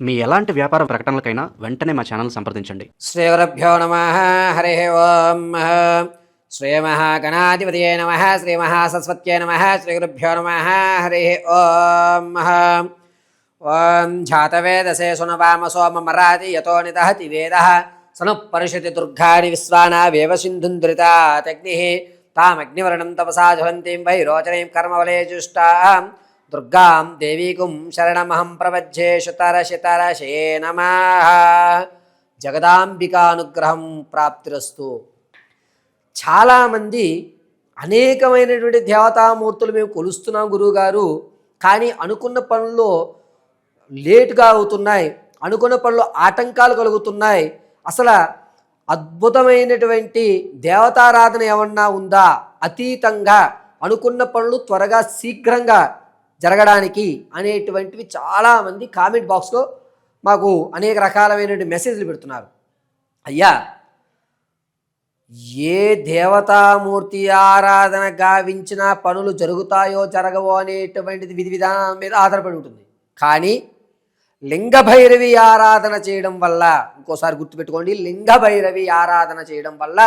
మీ ఎలాంటి వ్యాపార ప్రకటనలకైనా వెంటనే మా ఛానల్ సంప్రదించండి. శ్రీ శ్రీగురుభ్యో నమ హరి ఓం శ్రీ శ్రీమహాగణాధిపతయే నమ శ్రీ మహాసరస్వత్యే నమ శ్రీ గురుభ్యో నమ హరి ఓం ఓం జాతవేదసే సునవామ సోమమరాతి యతో నిదహతి వేద. సను పరిషతి దుర్గాని విశ్వానావేవ సింధుంధృతాగ్ని తామగ్నివర్ణం తపసా జ్వలంతీం వై రోచనీం కర్మవలే జుష్టాం దుర్గాం దేవీకుం శరణమహం ప్రవజ్జే శుతరశితరశే నమ. జగదాంబికానుగ్రహం ప్రాప్తిరస్తు. చాలామంది అనేకమైనటువంటి దేవతామూర్తులు మేము కొలుస్తున్నాం గురువుగారు కానీ అనుకున్న పనుల్లో లేటుగా అవుతున్నాయి అనుకున్న పనులు ఆటంకాలు కలుగుతున్నాయి. అసలు అద్భుతమైనటువంటి దేవతారాధన ఏమన్నా ఉందా? అతీతంగా అనుకున్న పనులు త్వరగా శీఘ్రంగా జరగడానికి అనేటువంటివి చాలామంది కామెంట్ బాక్స్లో మాకు అనేక రకాలమైనటువంటి మెసేజ్లు పెడుతున్నారు. అయ్యా ఏ దేవతామూర్తి ఆరాధన గావించిన పనులు జరుగుతాయో జరగవో అనేటువంటిది విధి విధానం మీద ఆధారపడి ఉంటుంది. కానీ లింగభైరవి ఆరాధన చేయడం వల్ల ఇంకోసారి గుర్తుపెట్టుకోండి లింగభైరవి ఆరాధన చేయడం వల్ల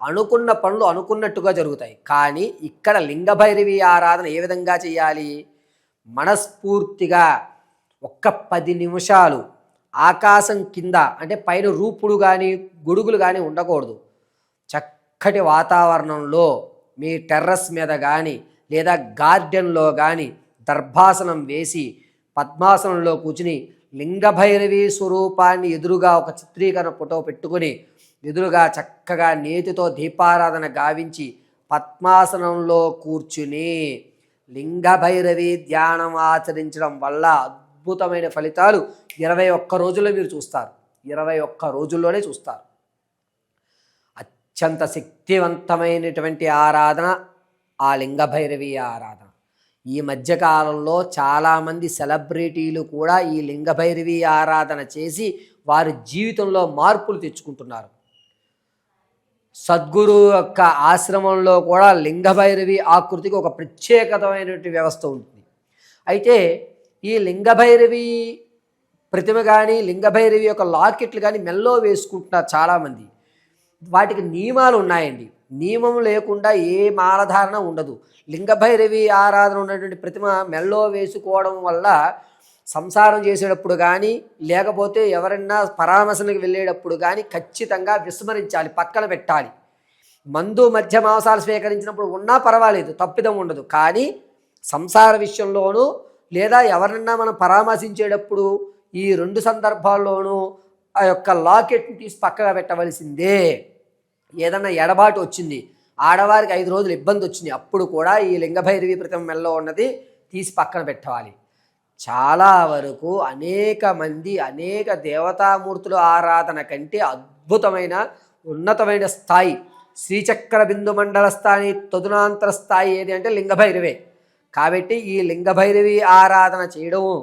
అనుకున్న పనులు అనుకున్నట్టుగా జరుగుతాయి. కానీ ఇక్కడ లింగభైరవి ఆరాధన ఏ విధంగా చేయాలి? మనస్ఫూర్తిగా ఒక్క పది నిమిషాలు ఆకాశం కింద అంటే పైన రూపుడు కానీ గొడుగులు కానీ ఉండకూడదు. చక్కటి వాతావరణంలో మీ టెర్రస్ మీద కానీ లేదా గార్డెన్లో కానీ దర్భాసనం వేసి పద్మాసనంలో కూర్చుని లింగభైరవి స్వరూపాన్ని ఎదురుగా ఒక చిత్రీకరణ ఫోటో పెట్టుకుని ఎదురుగా చక్కగా నేతితో దీపారాధన గావించి పద్మాసనంలో కూర్చుని లింగభైరవి ధ్యానం ఆచరించడం వల్ల అద్భుతమైన ఫలితాలు ఇరవై ఒక్క రోజుల్లో మీరు చూస్తారు. ఇరవై ఒక్క రోజుల్లోనే చూస్తారు. అత్యంత శక్తివంతమైనటువంటి ఆరాధన ఆ లింగభైరవి ఆరాధన. ఈ మధ్యకాలంలో చాలామంది సెలబ్రిటీలు కూడా ఈ లింగభైరవి ఆరాధన చేసి వారి జీవితంలో మార్పులు తెచ్చుకుంటున్నారు. సద్గురు యొక్క ఆశ్రమంలో కూడా లింగభైరవి ఆకృతికి ఒక ప్రత్యేకతమైనటువంటి వ్యవస్థ ఉంటుంది. అయితే ఈ లింగభైరవి ప్రతిమ కానీ లింగభైరవి యొక్క లాకెట్లు కానీ మెల్లో వేసుకుంటున్నారు చాలామంది. వాటికి నియమాలు ఉన్నాయండి. నియమం లేకుండా ఏ మాలధారణ ఉండదు. లింగభైరవి ఆరాధన ఉన్నటువంటి ప్రతిమ మెల్లో వేసుకోవడం వల్ల సంసారం చేసేటప్పుడు కానీ లేకపోతే ఎవరన్నా పరామర్శనకు వెళ్ళేటప్పుడు కానీ ఖచ్చితంగా విస్మరించాలి పక్కన పెట్టాలి. మందు మధ్య మాంసాలు స్వీకరించినప్పుడు ఉన్నా పర్వాలేదు తప్పిదం ఉండదు. కానీ సంసార విషయంలోనూ లేదా ఎవరన్నా మనం పరామర్శించేటప్పుడు ఈ రెండు సందర్భాల్లోనూ ఆ యొక్క లాకెట్ని తీసి పక్కగా పెట్టవలసిందే. ఏదన్నా ఎడబాటు వచ్చింది ఆడవారికి ఐదు రోజులు ఇబ్బంది వచ్చింది అప్పుడు కూడా ఈ లింగభైరవి ప్రతిమ మెల్లో ఉన్నది తీసి పక్కన పెట్టాలి చాలా వరకు అనేక మంది అనేక దేవతామూర్తుల ఆరాధన కంటే అద్భుతమైన ఉన్నతమైన స్థాయి. శ్రీచక్ర బిందు మండల స్థాయి తదునాంతర స్థాయి ఏది అంటే లింగభైరవే. కాబట్టి ఈ లింగభైరవి ఆరాధన చేయడము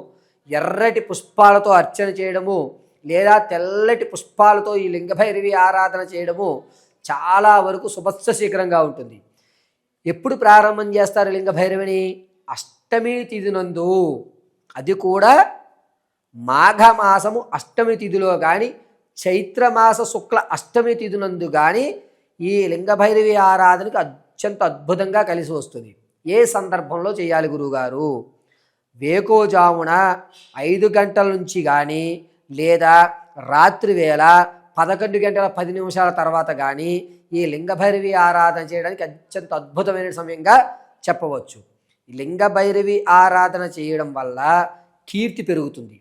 ఎర్రటి పుష్పాలతో అర్చన చేయడము లేదా తెల్లటి పుష్పాలతో ఈ లింగభైరవి ఆరాధన చేయడము చాలా వరకు శుభస్వ శీఘ్రంగా ఉంటుంది. ఎప్పుడు ప్రారంభం చేస్తారు లింగభైరవిని? అష్టమి తిథి నందు. అది కూడా మాఘమాసము అష్టమి తిథిలో కానీ చైత్రమాస శుక్ల అష్టమి తిథినందు కానీ ఈ లింగభైరవి ఆరాధనకు అత్యంత అద్భుతంగా కలిసి వస్తుంది. ఏ సందర్భంలో చేయాలి గురుగారు వేకోజామున ఐదు గంటల నుంచి కానీ లేదా రాత్రి వేళ పదకొండు గంటల పది నిమిషాల తర్వాత కానీ ఈ లింగభైరవి ఆరాధన చేయడానికి అత్యంత అద్భుతమైన సమయంగా చెప్పవచ్చు. లింగభైరవి ఆరాధన చేయడం వల్ల కీర్తి పెరుగుతుంది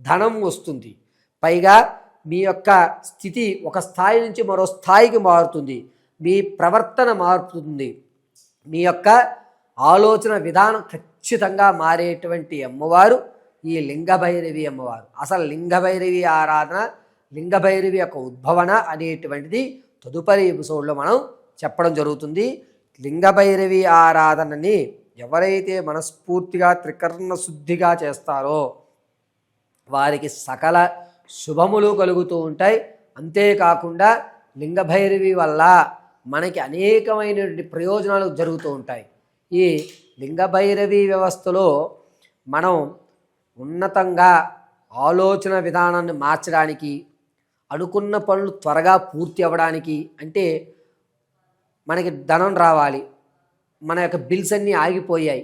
ధనం వస్తుంది. పైగా మీ యొక్క స్థితి ఒక స్థాయి నుంచి మరో స్థాయికి మారుతుంది మీ ప్రవర్తన మారుతుంది. మీ యొక్క ఆలోచన విధానం ఖచ్చితంగా మారేటువంటి అమ్మవారు ఈ లింగభైరవి అమ్మవారు. అసలు లింగభైరవి ఆరాధన లింగభైరవి యొక్క ఉద్భవన అనేటువంటిది తదుపరి ఎపిసోడ్లో మనం చెప్పడం జరుగుతుంది. లింగభైరవి ఆరాధనని ఎవరైతే మనస్ఫూర్తిగా త్రికరణ శుద్ధిగా చేస్తారో వారికి సకల శుభములు కలుగుతూ ఉంటాయి. అంతేకాకుండా లింగభైరవి వల్ల మనకి అనేకమైనటువంటి ప్రయోజనాలు జరుగుతూ ఉంటాయి. ఈ లింగభైరవి వ్యవస్థలో మనం ఉన్నతంగా ఆలోచన విధానాన్ని మార్చడానికి అనుకున్న పనులు త్వరగా పూర్తి అవ్వడానికి అంటే మనకి ధనం రావాలి. మన యొక్క బిల్స్ అన్నీ ఆగిపోయాయి.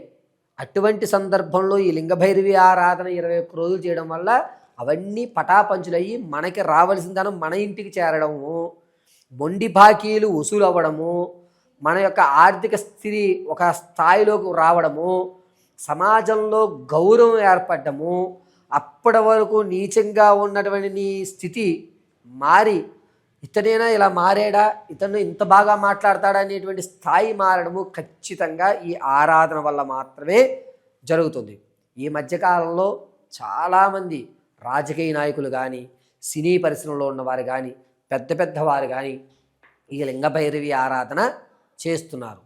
అటువంటి సందర్భంలో ఈ లింగభైరవి ఆరాధన ఇరవై ఒక్క రోజులు చేయడం వల్ల అవన్నీ పటాపంచులయ్యి మనకి రావలసిన ధనం మన ఇంటికి చేరడము మొండి బాకీలు వసూలు అవ్వడము మన యొక్క ఆర్థిక స్థితి ఒక స్థాయిలోకి రావడము సమాజంలో గౌరవం ఏర్పడము అప్పటి వరకు నీచంగా ఉన్నటువంటి నీ స్థితి మారి ఇతనైనా ఇలా మారాడా? ఇతను ఇంత బాగా మాట్లాడతాడా అనేటువంటి స్థాయి మారడము ఖచ్చితంగా ఈ ఆరాధన వల్ల మాత్రమే జరుగుతుంది. ఈ మధ్యకాలంలో చాలామంది రాజకీయ నాయకులు కానీ సినీ పరిశ్రమలో ఉన్నవారు కానీ పెద్ద పెద్దవారు కానీ ఈ లింగభైరవి ఆరాధన చేస్తున్నారు.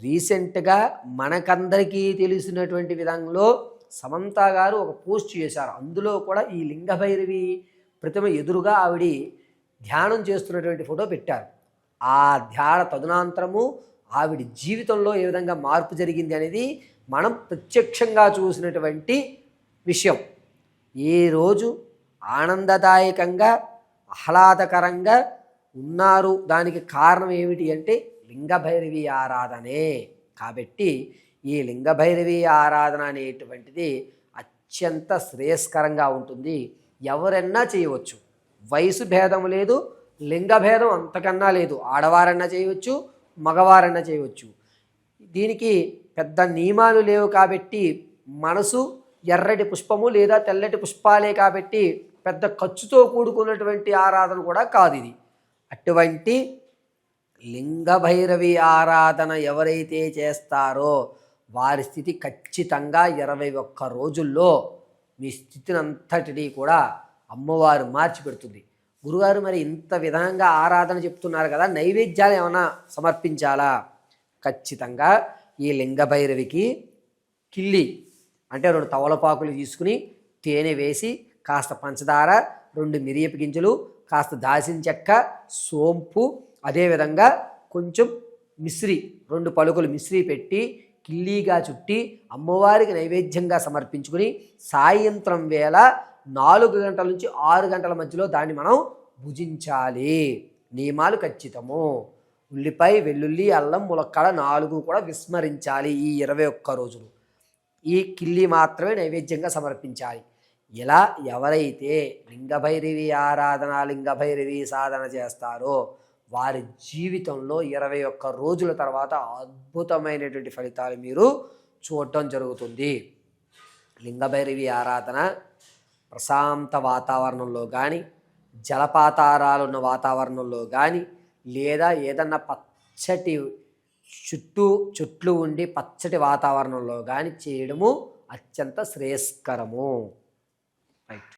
రీసెంట్గా మనకందరికీ తెలిసినటువంటి విధంలో సమంత గారు ఒక పోస్ట్ చేశారు. అందులో కూడా ఈ లింగభైరవి ప్రతిమ ఎదురుగా ఆవిడ ధ్యానం చేస్తున్నటువంటి ఫోటో పెట్టారు. ఆ ధ్యాన తదునాంతరము ఆవిడ జీవితంలో ఏ విధంగా మార్పు జరిగింది అనేది మనం ప్రత్యక్షంగా చూసినటువంటి విషయం. ఏ రోజు ఆనందదాయకంగా ఆహ్లాదకరంగా ఉన్నారు. దానికి కారణం ఏమిటి అంటే లింగభైరవి ఆరాధనే. కాబట్టి ఈ లింగభైరవి ఆరాధన అనేటువంటిది అత్యంత శ్రేయస్కరంగా ఉంటుంది. ఎవరన్నా చేయవచ్చు. వయసు భేదం లేదు లింగ భేదం అంతకన్నా లేదు. ఆడవారన్నా చేయవచ్చు మగవారన్నా చేయవచ్చు. దీనికి పెద్ద నియమాలు లేవు కాబట్టి మనసు ఎర్రటి పుష్పము లేదా తెల్లటి పుష్పాలే కాబట్టి పెద్ద ఖర్చుతో కూడుకున్నటువంటి ఆరాధన కూడా కాదు ఇది. అటువంటి లింగభైరవి ఆరాధన ఎవరైతే చేస్తారో వారి స్థితి ఖచ్చితంగా ఇరవై ఒక్క రోజుల్లో మీ స్థితిని అంతటినీ కూడా అమ్మవారు మార్చి పెడుతుంది. గురుగారు మరి ఇంత విధంగా ఆరాధన చెప్తున్నారు కదా నైవేద్యాలు ఏమైనా సమర్పించాలా? ఖచ్చితంగా ఈ లింగభైరవికి కిల్లి అంటే రెండు తవలపాకులు తీసుకుని తేనె వేసి కాస్త పంచదార రెండు మిరియపు గింజలు కాస్త దాసిన చెక్క సోంపు అదేవిధంగా కొంచెం మిశ్రి రెండు పలుకులు మిశ్రీ పెట్టి కిల్లీగా చుట్టి అమ్మవారికి నైవేద్యంగా సమర్పించుకుని సాయంత్రం వేళ నాలుగు గంటల నుంచి ఆరు గంటల మధ్యలో దాన్ని మనం భుజించాలి. నియమాలు ఖచ్చితము. ఉల్లిపాయ వెల్లుల్లి అల్లం ములక్కడ నాలుగు కూడా విస్మరించాలి ఈ ఇరవై ఒక్క రోజులు. ఈ కిల్లి మాత్రమే నైవేద్యంగా సమర్పించాలి. ఇలా ఎవరైతే లింగభైరవి ఆరాధన లింగభైరవి సాధన చేస్తారో వారి జీవితంలో ఇరవై ఒక్క రోజుల తర్వాత అద్భుతమైనటువంటి ఫలితాలు మీరు చూడటం జరుగుతుంది. లింగభైరవి ఆరాధన ప్రశాంత వాతావరణంలో కానీ జలపాతారాలున్న వాతావరణంలో కానీ లేదా ఏదన్నా పచ్చటి చుట్టూ చుట్లు ఉండి పచ్చటి వాతావరణంలో కానీ చేయడము అత్యంత శ్రేయస్కరము. రైట్